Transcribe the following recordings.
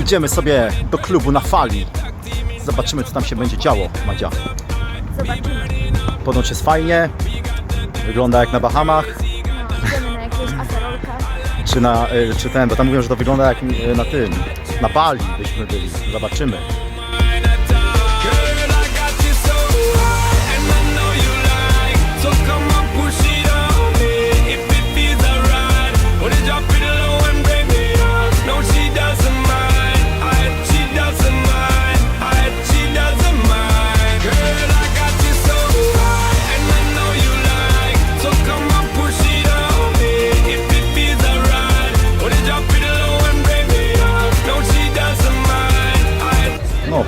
Idziemy sobie do klubu na fali. Zobaczymy, co tam się będzie działo, Madzia. Zobaczymy. Ponoć jest fajnie. Wygląda jak na Bahamach. Czy na, y, czy ten, bo tam mówią, że to wygląda jak y, na tym, na Bali byśmy byli. Zobaczymy.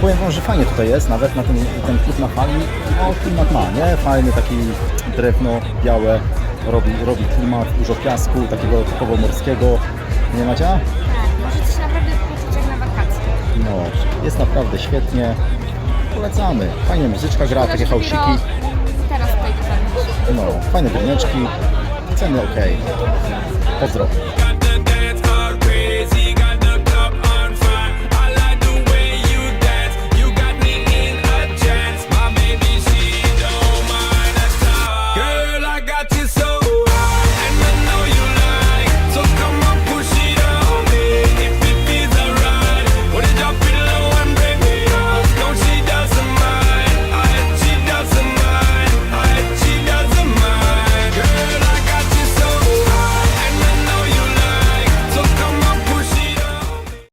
Powiem wam, że fajnie tutaj jest, nawet na ten, ten na fali. No, klimat ma, nie? Fajny taki drewno białe, robi, robi klimat, dużo piasku, takiego typowo morskiego. Nie Madzia? Tak, możecie się naprawdę poczuć jak na wakacje. No, jest naprawdę świetnie. Polecamy. Fajnie muzyczka gra, takie hałsiki. Teraz tutaj. No, fajne drineczki. Ceny ok. Pozdro.